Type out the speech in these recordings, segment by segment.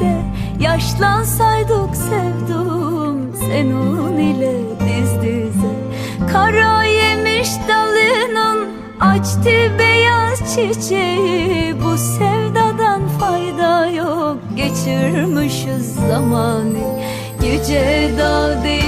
denize Yaşlansaydık sevdum senin ile diz dize. Kara yemiş dalının açtı beyaz çiçeği. Bu sevdadan fayda yok geçirmişiz zamanı. Yüce dağ değil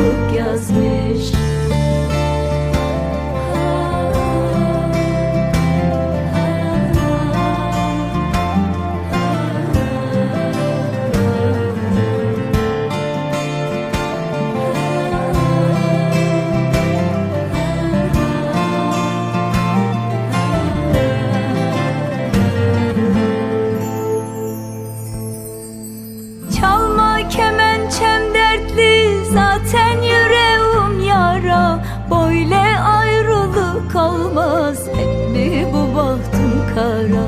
olmaz hep mi bu bahtım kara?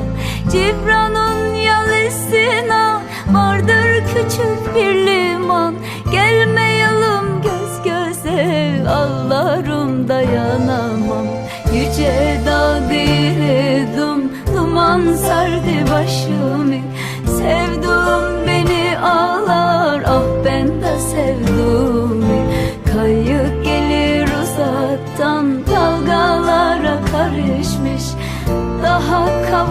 Cibran'ın yalısına vardır küçük bir liman. Gelmeyelim göz göze ağlarım dayanamam. Yüce dağ değildim duman sardı başımı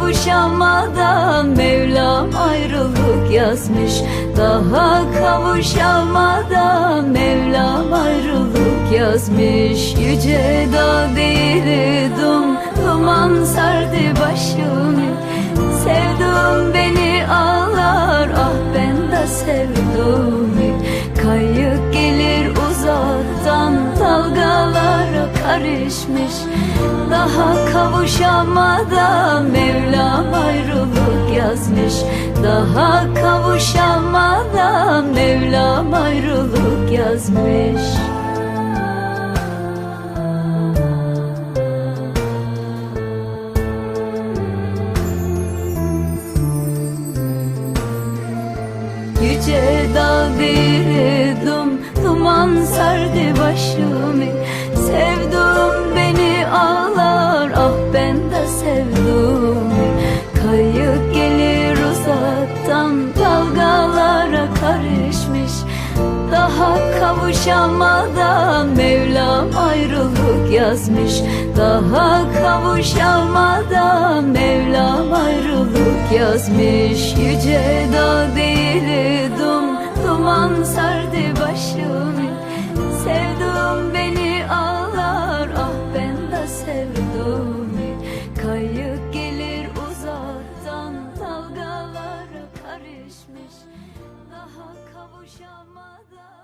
kavuşamadan Mevlam ayrılık yazmış. Daha kavuşamadan Mevlam ayrılık yazmış. Yüce dağ değildim duman sardı başımı Sevduğum beni ağlar ah ben de sevduğumu Kayık gelir uzaktan dalgalara karışmış. Daha kavuşamadan Mevlam yazmış. Daha kavuşamadan Mevlam ayrılık yazmış. Yüce dağ değildim kavuşamadan Mevlam ayrılık yazmış. Daha kavuşamadan Mevlam ayrılık yazmış. Yüce dağ değil dum duman sardı başım. Sevdum beni ağlar ah ben de sevdum. Kayık gelir uzaktan dalgalar karışmış. Daha kavuşamadan